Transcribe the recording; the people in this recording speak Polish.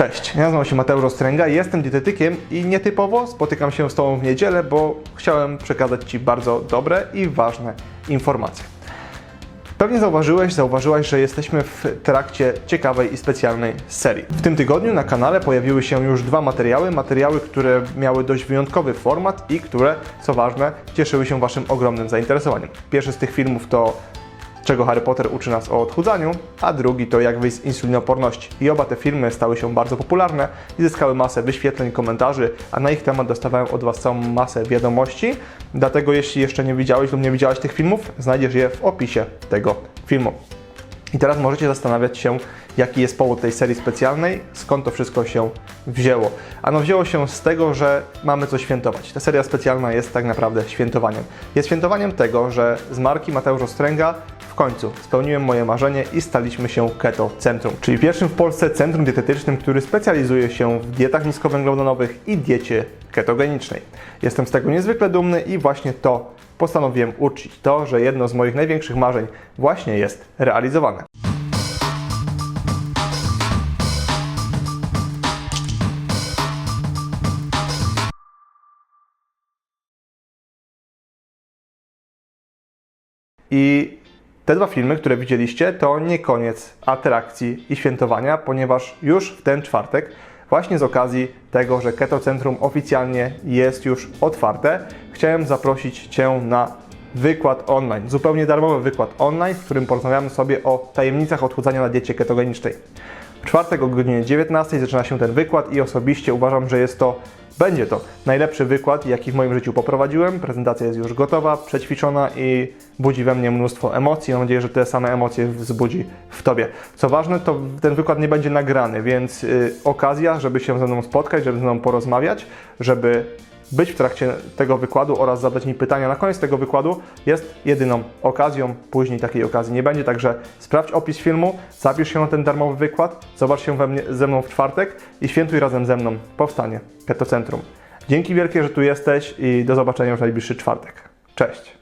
Cześć, ja nazywam się Mateusz Ostręga, jestem dietetykiem i nietypowo spotykam się z Tobą w niedzielę, bo chciałem przekazać Ci bardzo dobre i ważne informacje. Pewnie zauważyłeś, zauważyłaś, że jesteśmy w trakcie ciekawej i specjalnej serii. W tym tygodniu na kanale pojawiły się już dwa materiały, materiały, które miały dość wyjątkowy format i które, co ważne, cieszyły się Waszym ogromnym zainteresowaniem. Pierwszy z tych filmów to czego Harry Potter uczy nas o odchudzaniu, a drugi to jak wyjść z insulinoporności. I oba te filmy stały się bardzo popularne i zyskały masę wyświetleń komentarzy, a na ich temat dostawałem od Was całą masę wiadomości. Dlatego jeśli jeszcze nie widziałeś lub nie widziałaś tych filmów, znajdziesz je w opisie tego filmu. I teraz możecie zastanawiać się, jaki jest powód tej serii specjalnej, skąd to wszystko się wzięło. Ano wzięło się z tego, że mamy coś świętować. Ta seria specjalna jest tak naprawdę świętowaniem. Jest świętowaniem tego, że z marki Mateusz Ostręga końcu spełniłem moje marzenie i staliśmy się Keto Centrum, czyli pierwszym w Polsce centrum dietetycznym, który specjalizuje się w dietach niskowęglowodanowych i diecie ketogenicznej. Jestem z tego niezwykle dumny i właśnie to postanowiłem uczcić. To, że jedno z moich największych marzeń właśnie jest realizowane. I te dwa filmy, które widzieliście, to nie koniec atrakcji i świętowania, ponieważ już w ten czwartek, właśnie z okazji tego, że Keto Centrum oficjalnie jest już otwarte, chciałem zaprosić Cię na wykład online, zupełnie darmowy wykład online, w którym porozmawiamy sobie o tajemnicach odchudzania na diecie ketogenicznej. W czwartek o godzinie 19 zaczyna się ten wykład i osobiście uważam, że jest to, będzie to najlepszy wykład, jaki w moim życiu poprowadziłem. Prezentacja jest już gotowa, przećwiczona i budzi we mnie mnóstwo emocji. Mam nadzieję, że te same emocje wzbudzi w Tobie. Co ważne, to ten wykład nie będzie nagrany, więc y, okazja, żeby się ze mną spotkać, żeby ze mną porozmawiać, żeby być w trakcie tego wykładu oraz zadać mi pytania na koniec tego wykładu jest jedyną okazją. Później takiej okazji nie będzie, także sprawdź opis filmu, zapisz się na ten darmowy wykład, zobacz się mnie, ze mną w czwartek i świętuj razem ze mną powstanie Keto Centrum. Dzięki wielkie, że tu jesteś i do zobaczenia w najbliższy czwartek. Cześć!